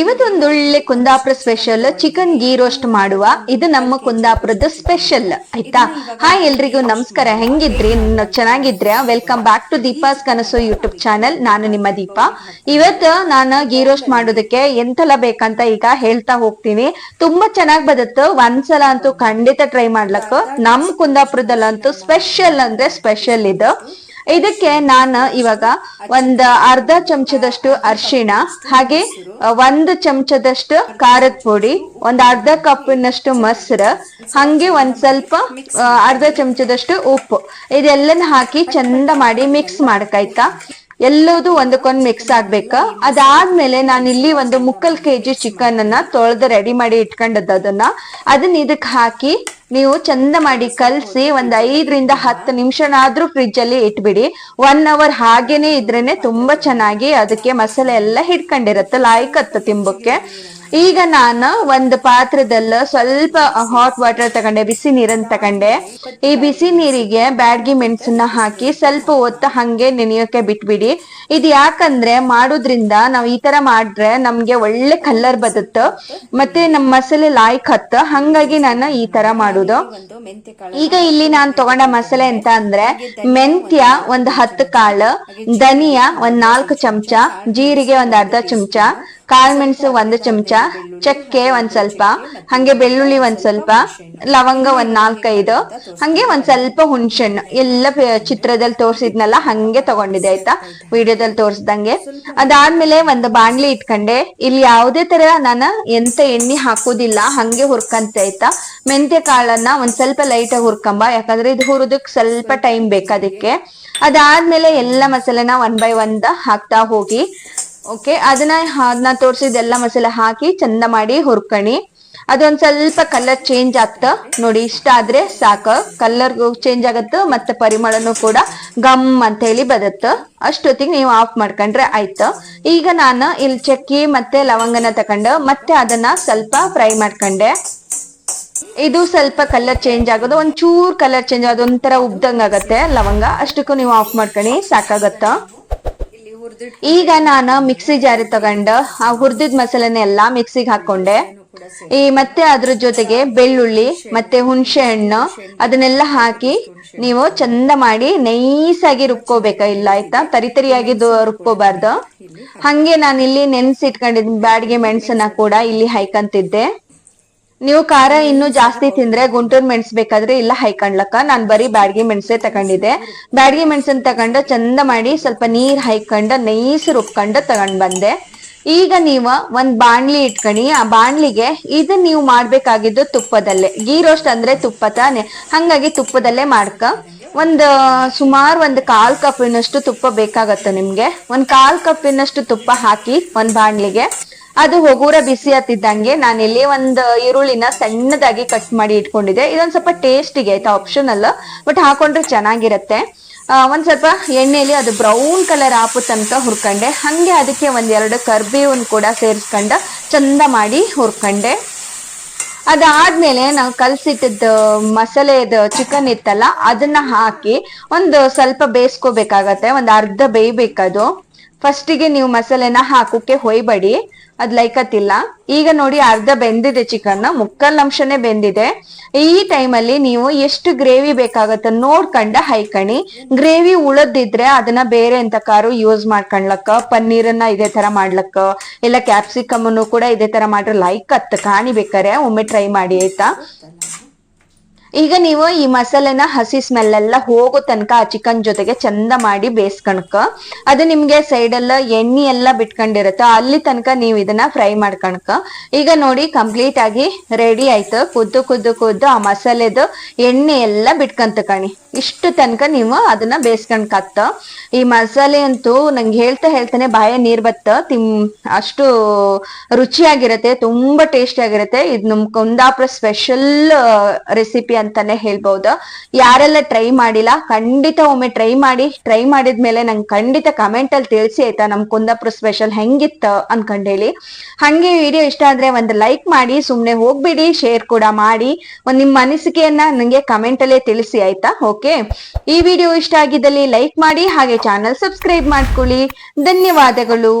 ಇವತ್ತೊಂದು ಒಳ್ಳೆ Kundapura special chicken ghee roast ಮಾಡುವ. ಇದು ನಮ್ಮ ಕುಂದಾಪುರದ ಸ್ಪೆಷಲ್ ಆಯ್ತಾ? ಹಾಯ್ ಎಲ್ರಿಗೂ ನಮಸ್ಕಾರ. ಹೆಂಗಿದ್ರಿ? ಚೆನ್ನಾಗಿದ್ರೆ? ವೆಲ್ಕಮ್ ಬ್ಯಾಕ್ ಟು ದೀಪಾಸ್ ಕನಸು ಯೂಟ್ಯೂಬ್ ಚಾನೆಲ್ ನಾನು ನಿಮ್ಮ ದೀಪಾ. ಇವತ್ತು ನಾನು ಗೀ ರೋಸ್ಟ್ ಮಾಡೋದಕ್ಕೆ ಎಂತೆಲ್ಲ ಬೇಕಂತ ಈಗ ಹೇಳ್ತಾ ಹೋಗ್ತೀನಿ. ತುಂಬಾ ಚೆನ್ನಾಗ್ ಬದತ್ತು ಒಂದ್ಸಲ ಅಂತೂ ಖಂಡಿತ ಟ್ರೈ ಮಾಡ್ಲಕ್ಕ. ನಮ್ ಕುಂದಾಪುರದಲ್ಲಂತೂ ಸ್ಪೆಷಲ್ ಅಂದ್ರೆ ಸ್ಪೆಷಲ್ ಇದು. ಇದಕ್ಕೆ ನಾನು ಇವಾಗ ಒಂದ್ ಅರ್ಧ ಚಮಚದಷ್ಟು ಅರ್ಶಿಣ, ಹಾಗೆ ಒಂದು ಚಮಚದಷ್ಟು ಖಾರದ ಪುಡಿ, ಒಂದ್ ಅರ್ಧ ಕಪ್ಪಿನಷ್ಟು ಮೊಸರು, ಹಂಗೆ ಒಂದ್ ಸ್ವಲ್ಪ ಅರ್ಧ ಚಮಚದಷ್ಟು ಉಪ್ಪು. ಇದೆಲ್ಲನ ಹಾಕಿ ಚಂದ ಮಾಡಿ ಮಿಕ್ಸ್ ಮಾಡ್ಕಾಯ್ತಾ ಎಲ್ಲದೂ ಒಂದಕ್ಕೊಂದು ಮಿಕ್ಸ್ ಆಗ್ಬೇಕ? ಅದಾದ್ಮೇಲೆ ನಾನು ಇಲ್ಲಿ ಒಂದು ಮುಕ್ಕಲ್ ಕೆಜಿ ಚಿಕನ್ ಅನ್ನ ತೊಳೆದು ರೆಡಿ ಮಾಡಿ ಇಟ್ಕೊಂಡದ್ದು ಅದನ್ನ. ಅದನ್ನ ಇದಕ್ ಹಾಕಿ ನೀವು ಚಂದ ಮಾಡಿ ಕಲ್ಸಿ ಒಂದ್ ಐದರಿಂದ ಹತ್ತು ನಿಮಿಷನಾದ್ರೂ ಫ್ರಿಜ್ ಅಲ್ಲಿ ಇಟ್ಬಿಡಿ. ಒನ್ ಅವರ್ ಹಾಗೇನೆ ಇದ್ರೇನೆ ತುಂಬಾ ಚೆನ್ನಾಗಿ ಅದಕ್ಕೆ ಮಸಾಲೆ ಎಲ್ಲ ಹಿಡ್ಕೊಂಡಿರತ್ತೆ ಲಾಯ್ಕತ್ತ ತಿಂಬಕ್ಕೆ. ಈಗ ನಾನು ಒಂದು ಪಾತ್ರದಲ್ಲ ಸ್ವಲ್ಪ ಹಾಟ್ ವಾಟರ್ ತಗೊಂಡೆ, ಬಿಸಿ ನೀರನ್ನ ತಗೊಂಡೆ. ಈ ಬಿಸಿ ನೀರಿಗೆ ಬ್ಯಾಡ್ಗಿ ಮೆಣಸನ್ನ ಹಾಕಿ ಸ್ವಲ್ಪ ಹೊತ್ತು ಹಂಗೆ ನೆನೆಯೋಕೆ ಬಿಟ್ಬಿಡಿ. ಇದು ಯಾಕಂದ್ರೆ ಮಾಡೋದ್ರಿಂದ ನಾವು ಈ ತರ ಮಾಡಿದ್ರೆ ನಮ್ಗೆ ಒಳ್ಳೆ ಕಲರ್ ಬರುತ್ತೆ ಮತ್ತೆ ನಮ್ಮ ಮಸಾಲೆ ಲಾಯ್ಕ್ ಹತ್ತ. ಹಂಗಾಗಿ ನಾನು ಈ ತರ ಮಾಡುದು. ಈಗ ಇಲ್ಲಿ ನಾನು ತಗೊಂಡ ಮಸಾಲೆ ಅಂತ ಅಂದ್ರೆ ಮೆಂತ್ಯ ಒಂದು ಹತ್ತು ಕಾಳು, ಧನಿಯಾ ಒಂದ್ ನಾಲ್ಕು ಚಮಚ, ಜೀರಿಗೆ ಒಂದ್ ಅರ್ಧ ಚಮಚ ಕಾಳು ಮೆಣಸು ಒಂದು ಚಮಚ, ಚಕ್ಕೆ ಒಂದ್ ಸ್ವಲ್ಪ, ಹಂಗೆ ಬೆಳ್ಳುಳ್ಳಿ ಒಂದ್ ಸ್ವಲ್ಪ, ಲವಂಗ ಒಂದ್ ನಾಲ್ಕೈದು, ಹಂಗೆ ಒಂದ್ ಸ್ವಲ್ಪ ಹುಣ್ಸೆಹಣ್ಣು. ಎಲ್ಲ ಚಿತ್ರದಲ್ಲಿ ತೋರ್ಸಿದ್ನಲ್ಲ, ಹಂಗೆ ತಗೊಂಡಿದೆ ಆಯ್ತಾ? ವಿಡಿಯೋದಲ್ಲಿ ತೋರ್ಸ್ದಂಗೆ. ಅದಾದ್ಮೇಲೆ ಒಂದು ಬಾಣ್ಲಿ ಇಟ್ಕೊಂಡೆ. ಇಲ್ಲಿ ಯಾವುದೇ ತರ ನಾನು ಎಂತ ಎಣ್ಣೆ ಹಾಕೋದಿಲ್ಲ, ಹಂಗೆ ಹುರ್ಕಂತ, ಆಯ್ತಾ? ಮೆಂತ್ಯ ಕಾಳನ್ನ ಒಂದ್ ಸ್ವಲ್ಪ ಲೈಟ್ ಆಗಿ ಹುರ್ಕಂಬ, ಯಾಕಂದ್ರೆ ಇದು ಹುರಿದಕ್ ಸ್ವಲ್ಪ ಟೈಮ್ ಬೇಕು ಅದಕ್ಕೆ. ಅದಾದ್ಮೇಲೆ ಎಲ್ಲ ಮಸಾಲೆನ ಒನ್ ಬೈ ಒಂದ ಹಾಕ್ತಾ ಹೋಗಿ ಓಕೆ ಅದನ್ನ ಅದನ್ನ ತೋರಿಸಿದ ಎಲ್ಲ ಮಸಾಲೆ ಹಾಕಿ ಚಂದ ಮಾಡಿ ಹುರ್ಕಣಿ. ಅದೊಂದ್ ಸ್ವಲ್ಪ ಕಲರ್ ಚೇಂಜ್ ಆಗ್ತ. ನೋಡಿ, ಇಷ್ಟ ಆದ್ರೆ ಸಾಕ. ಕಲರ್ ಚೇಂಜ್ ಆಗತ್ತ, ಮತ್ತೆ ಪರಿಮಳನು ಕೂಡ ಗಮ್ ಅಂತ ಹೇಳಿ ಬದತ್ತ ಅಷ್ಟೊತ್ತಿಗೆ ನೀವು ಆಫ್ ಮಾಡ್ಕೊಂಡ್ರೆ ಆಯ್ತು. ಈಗ ನಾನು ಇಲ್ಲಿ ಚಕ್ಕಿ ಮತ್ತೆ ಲವಂಗನ ತಕೊಂಡು ಮತ್ತೆ ಅದನ್ನ ಸ್ವಲ್ಪ ಫ್ರೈ ಮಾಡ್ಕೊಂಡೆ. ಇದು ಸ್ವಲ್ಪ ಕಲರ್ ಚೇಂಜ್ ಆಗೋದು. ಒಂದ್ ಚೂರ್ ಕಲರ್ ಚೇಂಜ್ ಆಗೋದು, ಒಂಥರ ಉಬ್ದಂಗ್ ಆಗತ್ತೆ ಲವಂಗ. ಅಷ್ಟಕ್ಕೂ ನೀವು ಆಫ್ ಮಾಡ್ಕೊಳ್ಳಿ ಸಾಕಾಗತ್ತ? ಈಗ ನಾನು ಮಿಕ್ಸಿ ಜಾರಿ ತಗೊಂಡು ಆ ಹುರಿದಿದ್ ಮಸಾಲೆನ ಎಲ್ಲಾ ಮಿಕ್ಸಿಗೆ ಹಾಕೊಂಡೆ ಈ ಮತ್ತೆ ಅದ್ರ ಜೊತೆಗೆ ಬೆಳ್ಳುಳ್ಳಿ, ಮತ್ತೆ ಹುಣಸೆ ಹಣ್ಣು, ಅದನ್ನೆಲ್ಲ ಹಾಕಿ ನೀವು ಚಂದ ಮಾಡಿ ನೈಸ್ ಆಗಿ ರುಬ್ಕೋಬೇಕ. ಇಲ್ಲ, ಆಯ್ತಾ? ತರಿ ತರಿಯಾಗಿ ರುಬ್ಕೋಬಾರ್ದು. ಹಂಗೆ ನಾನು ಇಲ್ಲಿ ನೆನ್ಸಿಟ್ಕೊಂಡಿದ್ ಬ್ಯಾಡ್ಗೆ ಮೆಣಸನ್ನ ಕೂಡ ಇಲ್ಲಿ ಹೈಕಂತಿದ್ದೆ ನೀವು ಖಾರ ಇನ್ನು ಜಾಸ್ತಿ ತಿಂದ್ರೆ ಗುಂಟೂರ್ ಮೆಣಸ್ ಬೇಕಾದ್ರೆ ಇಲ್ಲ ಹೈಕಂಡ್ಲಕ್ಕ. ನಾನ್ ಬರೀ ಬ್ಯಾಡ್ಗಿ ಮೆಣಸೆ ತಗೊಂಡಿದ್ದೆ. ಬ್ಯಾಡ್ಗಿ ಮೆಣಸನ್ ತಗೊಂಡು ಚಂದ ಮಾಡಿ ಸ್ವಲ್ಪ ನೀರ್ ಹೈಕಂಡ, ನೈಸ್ ರುಬ್ಕೊಂಡು ತಗೊಂಡ್ ಬಂದೆ. ಈಗ ನೀವು ಒಂದ್ ಬಾಣ್ಲಿ ಇಟ್ಕಣಿ. ಆ ಬಾಣ್ಲಿಗೆ ಇದು ನೀವು ಮಾಡ್ಬೇಕಾಗಿದ್ದು ತುಪ್ಪದಲ್ಲೇ. ಗೀ ರೋಸ್ಟ್ ಅಂದ್ರೆ ತುಪ್ಪ ತಾನೆ. ಹಂಗಾಗಿ ತುಪ್ಪದಲ್ಲೇ ಮಾಡ್ಕ. ಒಂದ್, ಸುಮಾರು ಒಂದ್ ಕಾಲ್ ಕಪ್ಪಿನಷ್ಟು ತುಪ್ಪ ಬೇಕಾಗತ್ತೆ ನಿಮ್ಗೆ. ಒಂದ್ ಕಾಲ್ ಕಪ್ಪಿನಷ್ಟು ತುಪ್ಪ ಹಾಕಿ ಒಂದ್ ಬಾಣ್ಲಿಗೆ. ಅದು ಹೋಗೂರ ಬಿಸಿ ಹತ್ತಿದ್ದಂಗೆ ನಾನು ಇಲ್ಲಿ ಒಂದು ಈರುಳ್ಳಿನ ಸಣ್ಣದಾಗಿ ಕಟ್ ಮಾಡಿ ಇಟ್ಕೊಂಡಿದ್ದೆ. ಇದೊಂದು ಸ್ವಲ್ಪ ಟೇಸ್ಟಿಗೆ ಆಯ್ತಾ ಆಪ್ಷನಲ್ ಬಟ್ ಹಾಕೊಂಡ್ರೆ ಚೆನ್ನಾಗಿರತ್ತೆ. ಒಂದು ಸ್ವಲ್ಪ ಎಣ್ಣೆಯಲ್ಲಿ ಅದು ಬ್ರೌನ್ ಕಲರ್ ಆಪು ತನಕ ಹುರ್ಕೊಂಡೆ. ಹಂಗೆ ಅದಕ್ಕೆ ಒಂದೆರಡು ಎರಡು ಕರ್ಬೇವನ್ ಕೂಡ ಸೇರಿಸ್ಕೊಂಡು ಚಂದ ಮಾಡಿ ಹುರ್ಕೊಂಡೆ. ಅದಾದ್ಮೇಲೆ ನಾವು ಕಲ್ಸಿಟ್ಟಿದ್ದ ಮಸಾಲೆದ ಚಿಕನ್ ಇತ್ತಲ್ಲ, ಅದನ್ನ ಹಾಕಿ ಒಂದು ಸ್ವಲ್ಪ ಬೇಯಿಸ್ಕೋಬೇಕಾಗತ್ತೆ. ಒಂದು ಅರ್ಧ ಬೇಯ್ಬೇಕದು. ಫಸ್ಟಿಗೆ ನೀವು ಮಸಾಲೆನ ಹಾಕೋಕೆ ಹೊಯ್ಬೇಡಿ. ಅದ್ ಲೈಕತ್ತಿಲ್ಲ. ಈಗ ನೋಡಿ ಅರ್ಧ ಬೆಂದಿದೆ ಚಿಕನ್ ಮುಕ್ಕಲ್ ಅಂಶನೇ ಬೆಂದಿದೆ. ಈ ಟೈಮಲ್ಲಿ ನೀವು ಎಷ್ಟು ಗ್ರೇವಿ ಬೇಕಾಗತ್ತ ನೋಡ್ಕಂಡ ಹೈಕಣಿ. ಗ್ರೇವಿ ಉಳದಿದ್ರೆ ಅದನ್ನ ಬೇರೆ ಎಂತ ಕಾರು ಯೂಸ್ ಮಾಡ್ಕೊಂಡ್ಲಕ್ಕ ಪನ್ನೀರನ್ನ ಇದೇ ತರ ಮಾಡ್ಲಕ್ಕ? ಇಲ್ಲ ಕ್ಯಾಪ್ಸಿಕಮ್ ಕೂಡ ಇದೇ ತರ ಮಾಡ್ರೆ ಲೈಕ್ ಹತ್ತು ಕಾಣಿ ಬೇಕಾರೆ ಒಮ್ಮೆ ಟ್ರೈ ಮಾಡಿ ಆಯ್ತಾ? ಈಗ ನೀವು ಈ ಮಸಾಲೆನ ಹಸಿ ಸ್ಮೆಲ್ ಎಲ್ಲ ಹೋಗೋ ತನಕ ಆ ಚಿಕನ್ ಜೊತೆಗೆ ಚಂದ ಮಾಡಿ ಬೇಯಿಸ್ಕಣಕ. ಅದು ನಿಮ್ಗೆ ಸೈಡ್ ಎಲ್ಲ ಎಣ್ಣೆ ಎಲ್ಲ ಬಿಟ್ಕೊಂಡಿರುತ್ತೆ. ಅಲ್ಲಿ ತನಕ ನೀವು ಇದನ್ನ ಫ್ರೈ ಮಾಡ್ಕಣಕ. ಈಗ ನೋಡಿ ಕಂಪ್ಲೀಟ್ ಆಗಿ ರೆಡಿ ಆಯ್ತು. ಕುದ್ದು ಕುದ್ದು ಕುದ್ದು ಆ ಮಸಾಲೆದು ಎಣ್ಣೆ ಎಲ್ಲ ಬಿಟ್ಕಂತ ಕಣಿ. ಇಷ್ಟು ತನಕ ನೀವು ಅದನ್ನ ಬೇಯಿಸ್ಕೊಂಡ್ಕತ್ತ ಈ ಮಸಾಲೆ ಅಂತೂ ನಂಗೆ ಹೇಳ್ತಾ ಹೇಳ್ತಾನೆ ಬಾಯ ನೀರ್ ಬತ್ತ. ತಿಮ್ ಅಷ್ಟು ರುಚಿಯಾಗಿರತ್ತೆ, ತುಂಬಾ ಟೇಸ್ಟಿ ಆಗಿರತ್ತೆ ಇದು ನಮ್ ಕುಂದಾಪುರ ಸ್ಪೆಷಲ್ ರೆಸಿಪಿ ಅಂತಾನೆ ಹೇಳ್ಬಹುದು ಯಾರೆಲ್ಲ ಟ್ರೈ ಮಾಡಿಲ್ಲ, ಖಂಡಿತ ಒಮ್ಮೆ ಟ್ರೈ ಮಾಡಿ ಟ್ರೈ ಮಾಡಿದ್ಮೇಲೆ ನಂಗೆ ಖಂಡಿತ ಕಮೆಂಟ್ ಅಲ್ಲಿ ತಿಳಿಸಿ ಆಯ್ತಾ ನಮ್ ಕುಂದಾಪುರ ಸ್ಪೆಷಲ್ ಹೆಂಗಿತ್ತ ಅನ್ಕೊಂಡ್ ಹೇಳಿ. ಹಂಗೆ ವಿಡಿಯೋ ಇಷ್ಟ ಆದ್ರೆ ಒಂದು ಲೈಕ್ ಮಾಡಿ, ಸುಮ್ನೆ ಹೋಗ್ಬಿಡಿ ಶೇರ್ ಕೂಡ ಮಾಡಿ, ಒಂದ್ ನಿಮ್ ಅನಿಸಿಕೆಯನ್ನ ನಂಗೆ ಕಮೆಂಟ್ ಅಲ್ಲೇ ತಿಳಿಸಿ ಆಯ್ತಾ ಓಕೆ ಈ ವಿಡಿಯೋ ಇಷ್ಟ ಆಗಿದ್ದಲ್ಲಿ ಲೈಕ್ ಮಾಡಿ, ಹಾಗೆ ಚಾನಲ್ ಸಬ್ಸ್ಕ್ರೈಬ್ ಮಾಡ್ಕೊಳ್ಳಿ. ಧನ್ಯವಾದಗಳು.